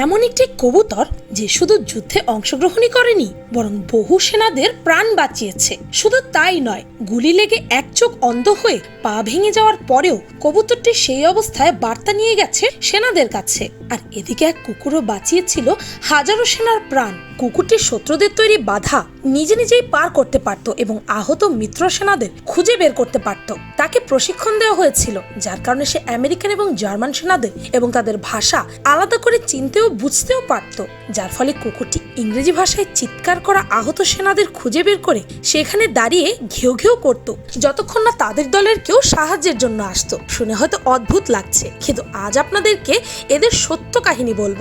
এমন একটি কবুতর যে শুধু যুদ্ধে অংশগ্রহণই করেনি, বরং বহু সেনাদের প্রাণ বাঁচিয়েছে। শুধু তাই নয়, গুলি লেগে এক চোখ অন্ধ হয়ে পা ভেঙে যাওয়ার পরেও কবুতরটি সেই অবস্থায় বার্তা নিয়ে গেছে সেনাদের কাছে। আর এদিকে এক কুকুরও বাঁচিয়েছিল হাজারো সেনার প্রাণ। কুকুরটি শত্রুদের তৈরি বাধা নিজে নিজেই পার করতে পারত এবং আহত মিত্র সেনাদের খুঁজে বের করতে পারত। তাকে প্রশিক্ষণ দেওয়া হয়েছিল, যার কারণে সে আমেরিকান এবং জার্মান সেনাদের এবং তাদের ভাষা আলাদা করে চিনতেও বুঝতেও পারত, যার ফলে কুকুরটি ইংরেজি ভাষায় চিৎকার করা আহত সেনাদের খুঁজে বের করে সেখানে দাঁড়িয়ে ঘেউ ঘেউ করত, যতক্ষণ না তাদের দলের কেউ সাহায্যের জন্য আসতো। শুনে হয়তো অদ্ভুত লাগছে, কিন্তু আজ আপনাদেরকে এদের সত্য কাহিনী বলব।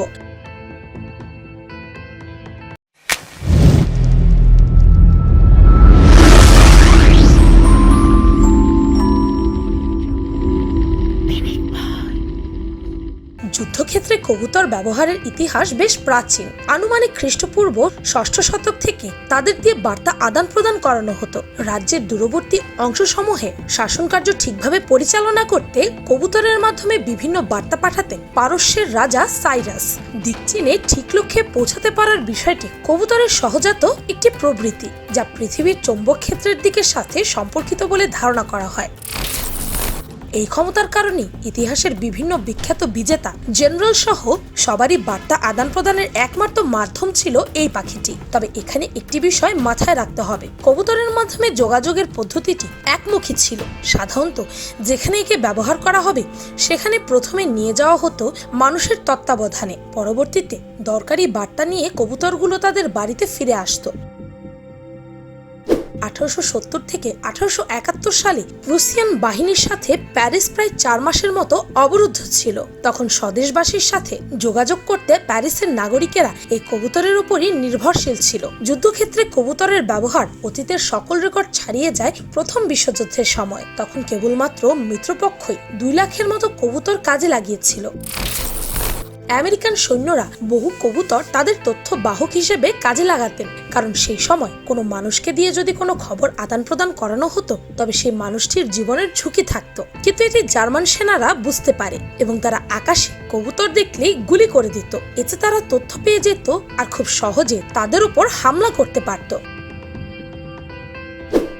যুদ্ধক্ষেত্রে কবুতর ব্যবহারের ইতিহাস বেশ প্রাচীন। আনুমানিক খ্রিস্টপূর্ব ষষ্ঠ শতক থেকে তাদের দিয়ে বার্তা আদান প্রদান করানো হতো। রাজ্যের দূরবর্তী অংশসমূহে শাসনকার্য ঠিকভাবে পরিচালনা করতে কবুতরের মাধ্যমে বিভিন্ন বার্তা পাঠাতেন পারস্যের রাজা সাইরাস। দিক চিনে ঠিক লক্ষ্যে পৌঁছাতে পারার বিষয়টি কবুতরের সহজাত একটি প্রবৃত্তি, যা পৃথিবীর চৌম্বক ক্ষেত্রের দিকের সাথে সম্পর্কিত বলে ধারণা করা হয়। এই ক্ষমতার কারণে ইতিহাসের বিভিন্ন বিখ্যাত বিজেতা জেনারেল সহ সবারই বার্তা আদান প্রদানের একমাত্র মাধ্যম ছিল এই পাখিটি। তবে এখানে একটি বিষয় মাথায় রাখতে হবে। কবুতরের মাধ্যমে যোগাযোগের পদ্ধতিটি একমুখী ছিল। সাধারণত যেখানে একে ব্যবহার করা হবে, সেখানে প্রথমে নিয়ে যাওয়া হতো মানুষের তত্ত্বাবধানে। পরবর্তীতে দরকারি বার্তা নিয়ে কবুতরগুলো তাদের বাড়িতে ফিরে আসতো। আঠারোশো সত্তর থেকে আঠারোশো একাত্তর সালে রুশিয়ান বাহিনীর সাথে প্যারিস প্রায় চার মাসের মতো অবরুদ্ধ ছিল। তখন স্বদেশবাসীর সাথে যোগাযোগ করতে প্যারিসের নাগরিকেরা এই কবুতরের উপরই নির্ভরশীল ছিল। যুদ্ধক্ষেত্রে কবুতরের ব্যবহার অতীতের সকল রেকর্ড ছাড়িয়ে যায় প্রথম বিশ্বযুদ্ধের সময়। তখন কেবলমাত্র মিত্রপক্ষই দুই লাখের মতো কবুতর কাজে লাগিয়েছিল। আমেরিকান সৈন্যরা বহু কবুতর তাদের তথ্য বাহক হিসেবে কাজে লাগাতেন। কারণ সেই সময় কোনো মানুষকে দিয়ে যদি কোনো খবর আদান প্রদান করানো হতো, তবে সেই মানুষটির জীবনের ঝুঁকি থাকতো। কিন্তু এটি জার্মান সেনারা বুঝতে পারে এবং তারা আকাশে কবুতর দেখলেই গুলি করে দিত। এতে তারা তথ্য পেয়ে যেত আর খুব সহজে তাদের উপর হামলা করতে পারতো।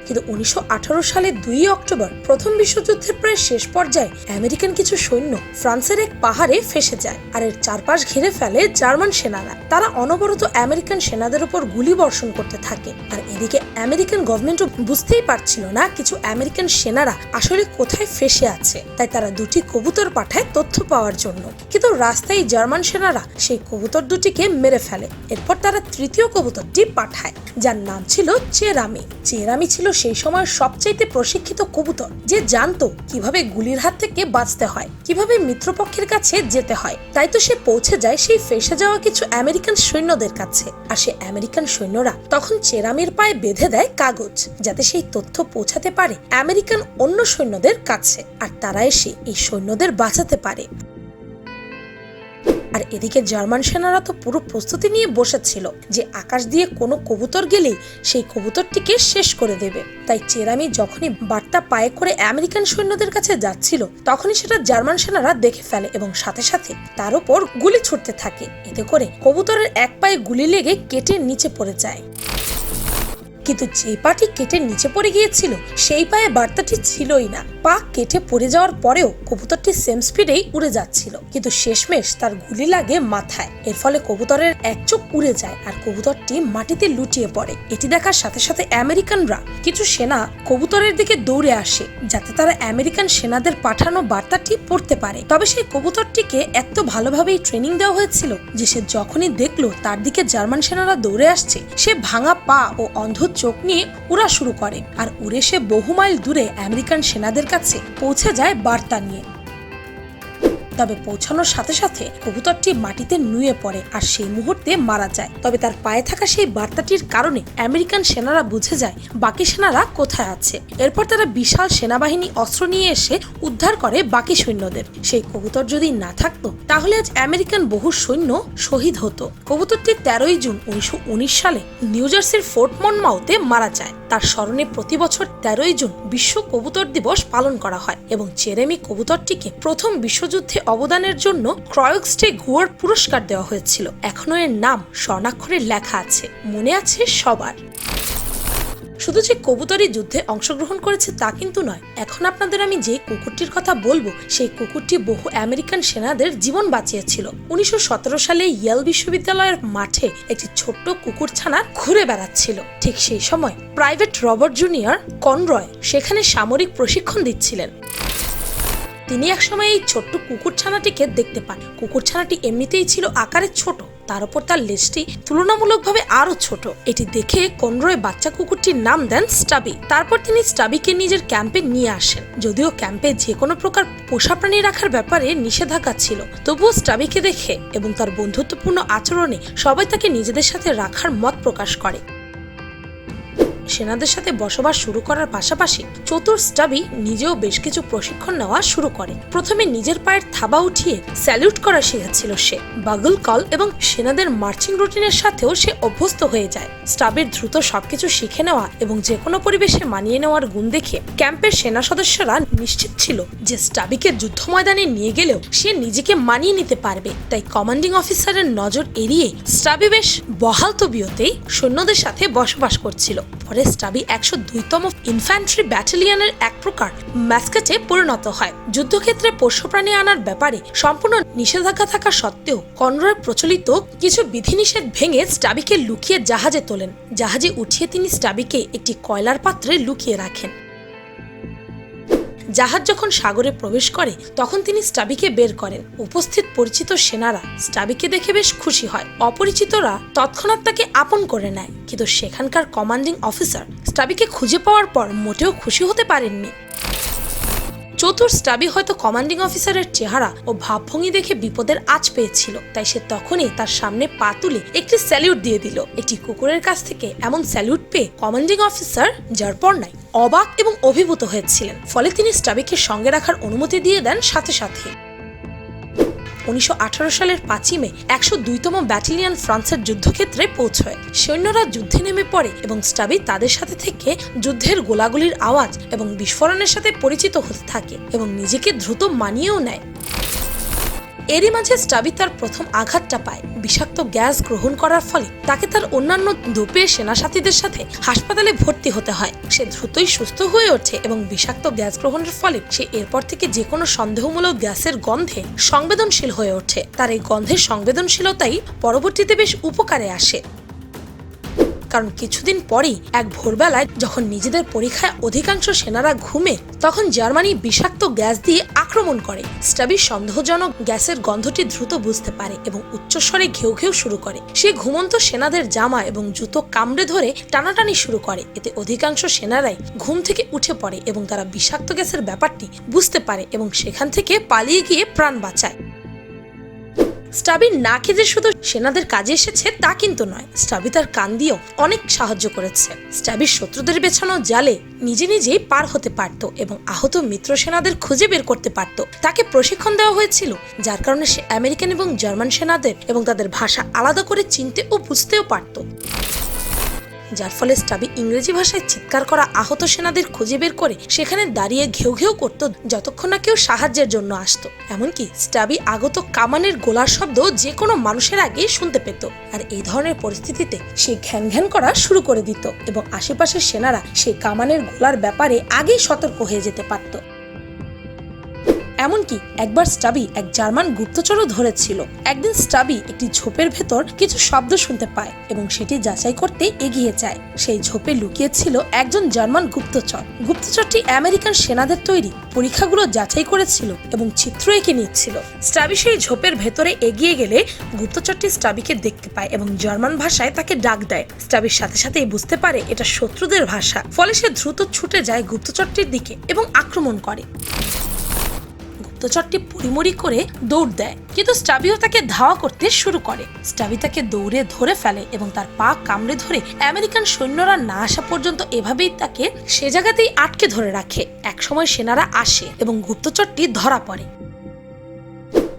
কিন্তু উনিশশো সালের দুই অক্টোবর প্রথম বিশ্বযুদ্ধের প্রায় শেষ পর্যায়ে আমেরিকান কিছু সৈন্য ফ্রান্সের এক পাহাড়ে ফেসে যায় আর এর চারপাশ ঘিরে ফেলে জার্মান সেনারা। তারা অনবরত আমেরিকান সেনাদের উপর গুলি বর্ষণ করতে থাকে। আর এদিকে আমেরিকান গভর্নমেন্টও বুঝতেই পারছিল না কিছু আমেরিকান সেনারা আসলে কোথায় ফেসে আছে। তাই তারা দুটি কবুতর পাঠায় তথ্য পাওয়ার জন্য। কিন্তু রাস্তায় জার্মান সেনারা সেই কবুতর দুটিকে মেরে ফেলে। এরপর তারা তৃতীয় কবুতরটি পাঠায়, যার নাম ছিল চেরামি। চেরামি ছিল সেই সময় সবচাইতে প্রশিক্ষিত কবুতর, যে জানতো কীভাবে গুলির হাত থেকে বাঁচতে হয়, কীভাবে মিত্রপক্ষের কাছে যেতে হয়। তাই তো সে পৌঁছে যায় সেই ফেসে যাওয়া কিছু আমেরিকান সৈন্যদের কাছে। আর সে আমেরিকান সৈন্যরা তখন চেরামির পায়ে বেঁধে দেয় কাগজ, যাতে সেই তথ্য পৌঁছাতে পারে আমেরিকান অন্য সৈন্যদের কাছে। আর তারা এসে এই সৈন্যদের বাঁচাতে পারে। আর এদিকে জার্মান সেনারা তো পুরো প্রস্তুতি নিয়ে বসেছিল যে আকাশ দিয়ে কোনো কবুতর গেলেই সেই কবুতরটিকে শেষ করে দেবে। তাই চেরামি যখনই বার্তা পায়ে করে আমেরিকান সৈন্যদের কাছে যাচ্ছিল, তখনই সেটা জার্মান সেনারা দেখে ফেলে এবং সাথে সাথে তার উপর গুলি ছুটতে থাকে। এতে করে কবুতরের এক পায়ে গুলি লেগে কেটে নিচে পড়ে যায়। কিন্তু যে পাটি কেটে নিচে পড়ে গিয়েছিল, সেই পায়ে বার্তাটি ছিলই না। পা কেটে পড়ে যাওয়ার পরেও কবুতরটি সেম স্পিডেই উড়ে যাচ্ছিল। কিন্তু শেষমেশ তার গুলি লাগে মাথায়। এর ফলে কবুতরের এক চোখ উড়ে যায় আর কবুতরটি মাটিতে লুটিয়ে পড়ে। এটি দেখার সাথে সাথে আমেরিকানরা কিছু সেনা কবুতরের দিকে দৌড়ে আসে, যাতে তারা আমেরিকান সেনাদের পাঠানো বার্তাটি পড়তে পারে। তবে সেই কবুতরটিকে এত ভালোভাবেই ট্রেনিং দেওয়া হয়েছিল যে সে যখনই দেখল তার দিকে জার্মান সেনারা দৌড়ে আসছে, সে ভাঙা পা ও অন্ধ চোখ নিয়ে উড়া শুরু করে। আর উড়ে সে বহু মাইল দূরে আমেরিকান সেনাদের কাছে পৌঁছে যায় বার্তা নিয়ে। তবে পৌঁছানোর সাথে সাথে কবুতরটি মাটিতে নুয়ে পড়ে আর সেই মুহূর্তে মারা যায়। তবে তার পায়ে থাকা সেই বার্তাটির কারণে আমেরিকান সেনারা বুঝে যায় বাকি সেনারা কোথায় আছে। এরপর তারা বিশাল সেনাবাহিনী অস্ত্র নিয়ে এসে উদ্ধার করে বাকি সৈন্যদের। সেই কবুতর যদি না থাকতো, তাহলে আজ আমেরিকান বহু সৈন্য শহীদ হতো। কবুতরটি তেরোই জুন উনিশশো উনিশ সালে নিউ জার্সির ফোর্ট মনমাউতে মারা যায়। তার স্মরণে প্রতি বছর তেরোই জুন বিশ্ব কবুতর দিবস পালন করা হয় এবং চেরেমি কবুতরটিকে প্রথম বিশ্বযুদ্ধে অবদানের জন্য ক্রয়ক্সটে গুয়ার পুরস্কার দেওয়া হয়েছিল। এখনও এর নাম স্বর্ণাক্ষরে লেখা আছে। মনে আছে সবার। শুধু যে কবুতরই যুদ্ধে অংশগ্রহণ করেছে তা কিন্তু নয়। এখন আপনাদের আমি যে কুকুরটির কথা বলব, সেই কুকুরটি বহু আমেরিকান সেনাদের জীবন বাঁচিয়েছিল। উনিশশো সতেরো সালে ইয়েল বিশ্ববিদ্যালয়ের মাঠে একটি ছোট্ট কুকুর ছানা ঘুরে বেড়াচ্ছিল। ঠিক সেই সময় প্রাইভেট রবার্ট জুনিয়র কনরয় সেখানে সামরিক প্রশিক্ষণ দিচ্ছিলেন। তিনি একসময় এই ছোট্ট কুকুর ছানাটিকে দেখতে পান। কুকুর ছানাটি এমনিতেই ছিল আকারে ছোট, তার উপর তার লেজটি তুলনামূলকভাবে আরও ছোট। এটি দেখে কনরয় বাচ্চা কুকুরটির নাম দেন স্টাবি। তারপর তিনি স্টাবিকে নিজের ক্যাম্পে নিয়ে আসেন। যদিও ক্যাম্পে যে কোনো প্রকার পোষা প্রাণী রাখার ব্যাপারে নিষেধাজ্ঞা ছিল, তবুও স্টাবিকে দেখে এবং তার বন্ধুত্বপূর্ণ আচরণে সবাই তাকে নিজেদের সাথে রাখার মত প্রকাশ করে। সেনাদের সাথে বসবাস শুরু করার পাশাপাশি চতুর স্টাবি নিজেও বেশ কিছু প্রশিক্ষণ নেওয়া শুরু করে। প্রথমে নিজের পায়ের থাবা উঠিয়ে স্যালিউট করা শিখেছিল সে। বাগল কল এবং সেনাদের মার্চিং রুটিনের সাথেও সে অভ্যস্ত হয়ে যায়। স্টাবির দ্রুত সবকিছু শিখে নেওয়া এবং যে কোনো পরিবেশে মানিয়ে নেওয়ার গুণ দেখে ক্যাম্পের সেনা সদস্যরা নিশ্চিত ছিল যে স্টাবিকে যুদ্ধ ময়দানে নিয়ে গেলেও সে নিজেকে মানিয়ে নিতে পারবে। তাই কমান্ডিং অফিসারের নজর এড়িয়ে স্টাবি বেশ বহাল তবিয়তেই সৈন্যদের সাথে বসবাস করছিল। পরে স্টাবি একশো দুইতম ইনফ্যান্ট্রি ব্যাটালিয়নের এক প্রকার ম্যাসকেটে পরিণত হয়। যুদ্ধক্ষেত্রে পোষ্য প্রাণী আনার ব্যাপারে সম্পূর্ণ নিষেধাজ্ঞা থাকা সত্ত্বেও কনরয় প্রচলিত কিছু বিধিনিষেধ ভেঙে স্টাবিকে লুকিয়ে জাহাজে তোলেন। জাহাজে উঠিয়ে তিনি স্টাবিকে একটি কয়লার পাত্রে লুকিয়ে রাখেন। জাহাজ যখন সাগরে প্রবেশ করে, তখন তিনি স্টাবিকে বের করেন। উপস্থিত পরিচিত সেনারা স্টাবিকে দেখে বেশ খুশি হয়। অপরিচিতরা তৎক্ষণাৎ তাকে আপন করে নেয়। কিন্তু সেখানকার কমান্ডিং অফিসার স্টাবিকে খুঁজে পাওয়ার পর মোটেও খুশি হতে পারেননি। চতুর স্টাবি হয়তো কমান্ডিং অফিসারের চেহারা ও ভাবভঙ্গি দেখে বিপদের আঁচ পেয়েছিল। তাই সে তখনই তার সামনে পা তুলে একটি স্যালিউট দিয়ে দিল। একটি কুকুরের কাছ থেকে এমন স্যালিউট পেয়ে কমান্ডিং অফিসার যার পর নাই। অবাক এবং অভিভূত হয়েছিলেন, ফলে তিনি স্টাবিকে সঙ্গে রাখার অনুমতি দিয়ে দেন সাথে সাথে। উনিশশো আঠারো সালের পাঁচই মে, একশো দুইতম ব্যাটালিয়ন ফ্রান্সের যুদ্ধক্ষেত্রে পৌঁছয়। সৈন্যরা যুদ্ধে নেমে পড়ে এবং স্টাবি তাদের সাথে থেকে যুদ্ধের গোলাগুলির আওয়াজ এবং বিস্ফোরণের সাথে পরিচিত হতে থাকে এবং নিজেকে দ্রুত মানিয়েও নেয়। এরই মাঝে স্টাবি তার প্রথম আঘাতটা পায়। বিষাক্ত গ্যাস গ্রহণ করার ফলে তাকে তার অন্যান্য দোপে সেনাসাথীদের সাথে হাসপাতালে ভর্তি হতে হয়। সে দ্রুতই সুস্থ হয়ে ওঠে এবং বিষাক্ত গ্যাস গ্রহণের ফলে সে এরপর থেকে যে কোনো সন্দেহমূলক গ্যাসের গন্ধে সংবেদনশীল হয়ে ওঠে। তার এই গন্ধের সংবেদনশীলতাই পরবর্তীতে বেশ উপকারে আসে। কারণ কিছুদিন পরেই এক ভোরবেলায় যখন নিজেদের পরীক্ষায় অধিকাংশ সেনারা ঘুমে, তখন জার্মানি বিষাক্ত গ্যাস দিয়ে আক্রমণ করে। স্টাবি সন্দেহজনক গ্যাসের গন্ধটি দ্রুত বুঝতে পারে এবং উচ্চস্বরে ঘেউ ঘেউ শুরু করে। সে ঘুমন্ত সেনাদের জামা এবং জুতো কামড়ে ধরে টানাটানি শুরু করে। এতে অধিকাংশ সেনারাই ঘুম থেকে উঠে পড়ে এবং তারা বিষাক্ত গ্যাসের ব্যাপারটি বুঝতে পারে এবং সেখান থেকে পালিয়ে গিয়ে প্রাণ বাঁচায়। স্টাবি না খেতে শুধু সেনাদের কাজে এসেছে, তা কিন্তু নয়। স্টাবি তার কান দিয়েও অনেক সাহায্য করেছে। স্টাবির শত্রুদের বেছানো জালে নিজে নিজেই পার হতে পারত এবং আহত মিত্র সেনাদের খুঁজে বের করতে পারত। তাকে প্রশিক্ষণ দেওয়া হয়েছিল, যার কারণে সে আমেরিকান এবং জার্মান সেনাদের এবং তাদের ভাষা আলাদা করে চিনতে ও বুঝতেও পারত। যার ফলে স্টাবি ইংরেজি ভাষায় চিৎকার করা আহত সেনাদের খুঁজে বের করে সেখানে দাঁড়িয়ে ঘেউ ঘেউ করত যতক্ষণ না কেউ সাহায্যের জন্য আসতো। এমনকি স্টাবি আগত কামানের গোলার শব্দ যে কোনো মানুষের আগেই শুনতে পেত। আর এই ধরনের পরিস্থিতিতে সে ঘ্যান ঘ্যান করা শুরু করে দিত এবং আশেপাশের সেনারা সেই কামানের গোলার ব্যাপারে আগেই সতর্ক হয়ে যেতে পারত। এমনকি একবার স্টাবি এক জার্মান গুপ্তচরও ধরেছিল। একদিন স্টাবি একটি ঝোপের ভেতর কিছু শব্দ শুনতে পায় এবং সেটি যাচাই করতে এগিয়ে যায়। সেই ঝোপে লুকিয়েছিল একজন জার্মান গুপ্তচর। গুপ্তচরটি আমেরিকান সেনাদের তৈরি পরীক্ষাগুলো যাচাই করেছিল এবং চিত্র এঁকে নিচ্ছিল। স্টাবি সেই ঝোপের ভেতরে এগিয়ে গেলে গুপ্তচরটি স্টাবিকে দেখতে পায় এবং জার্মান ভাষায় তাকে ডাক দেয়। স্টাবির সাথে সাথেই বুঝতে পারে এটা শত্রুদের ভাষা। ফলে সে দ্রুত ছুটে যায় গুপ্তচরটির দিকে এবং আক্রমণ করে। গুপ্তচরটি পরিমরি করে দৌড় দেয়। কিন্তু স্টাবিও তাকে ধাওয়া করতে শুরু করে। স্টাবি তাকে দৌড়ে ধরে ফেলে এবং তার পা কামড়ে ধরে আমেরিকান সৈন্যরা না আসা পর্যন্ত এভাবেই তাকে সে জায়গাতেই আটকে ধরে রাখে। একসময় সেনারা আসে এবং গুপ্তচরটি ধরা পড়ে।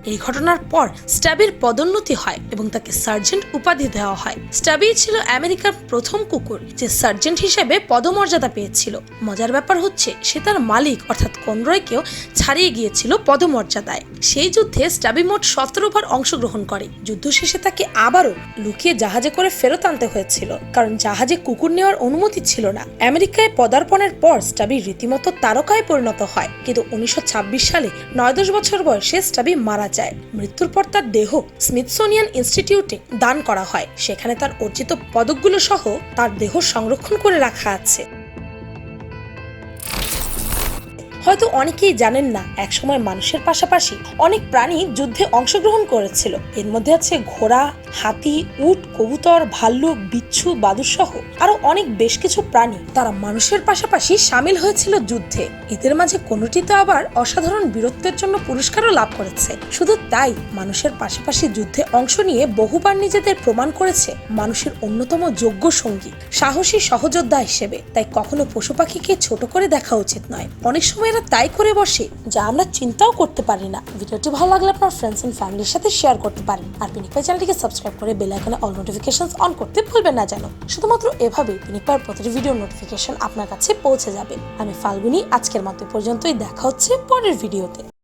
এই ঘটনার পর স্ট্যাবির পদোন্নতি হয় এবং তাকে সার্জেন্ট উপাধি দেওয়া হয়। স্ট্যাবি ছিল আমেরিকার প্রথম কুকুর, যে সার্জেন্ট হিসেবে পদমর্যাদা পেয়েছিল। মজার ব্যাপার হচ্ছে, সে তার মালিক, অর্থাৎ কনরয়কেও ছাড়িয়ে গিয়েছিল পদমর্যাদায়। সেই যুদ্ধে স্ট্যাবি মোট সতেরো বার অংশগ্রহণ করে। যুদ্ধ শেষে তাকে আবারও লুকিয়ে জাহাজে করে ফেরত আনতে হয়েছিল। কারণ জাহাজে কুকুর নেওয়ার অনুমতি ছিল না। আমেরিকায় পদার্পণের পর স্টাবি রীতিমতো তারকায় পরিণত হয়। কিন্তু উনিশশো ছাব্বিশ সালে নয় দশ বছর বয়সে স্টাবি মারা যায়। মৃত্যুর পর তার দেহ স্মিথসোনিয়ান ইনস্টিটিউটে দান করা হয়। সেখানে তার অর্জিত পদকগুলো সহ তার দেহ সংরক্ষণ করে রাখা আছে। হয়তো অনেকেই জানেন না, একসময় মানুষের পাশাপাশি অনেক প্রাণী যুদ্ধে অংশগ্রহণ করেছিল। এর মধ্যে আছে ঘোড়া, হাতি, উট, কবুতর, ভাল্লুক, বিচ্ছু বাদুসহ আরও অনেক বেশ কিছু প্রাণী। তারা মানুষের পাশাপাশি সামিল হয়েছিল যুদ্ধে। এদের মাঝে কোনোটিতে আবার অসাধারণ বীরত্বের জন্য পুরস্কারও লাভ করেছে। শুধু তাই, মানুষের পাশাপাশি যুদ্ধে অংশ নিয়ে বহুবার নিজেদের প্রমাণ করেছে মানুষের অন্যতম যোগ্য সঙ্গী, সাহসী সহযোদ্ধা হিসেবে। তাই কখনো পশু পাখিকে ছোট করে দেখা উচিত নয়। অনেক সময় এরা তাই করে বসে যা আমরা চিন্তাও করতে পারি না। ভিডিওটি ভালো লাগলে আপনার ফ্রেন্ডস এন্ড ফ্যামিলির সাথে শেয়ার করতে পারেন। আর পিনিক পাই চ্যানেলটিকে সাবস্ক্রাইব করে বেল আইকনে অল নোটিফিকেশন অন করতে ভুলবেন না যেন। শুধুমাত্র এভাবেই পিনিকপার প্রতিটি ভিডিও নোটিফিকেশন আপনার কাছে পৌঁছে যাবে। আমি ফাল্গুনি, আজকের মতো পর্যন্তই। দেখা হচ্ছে পরের ভিডিওতে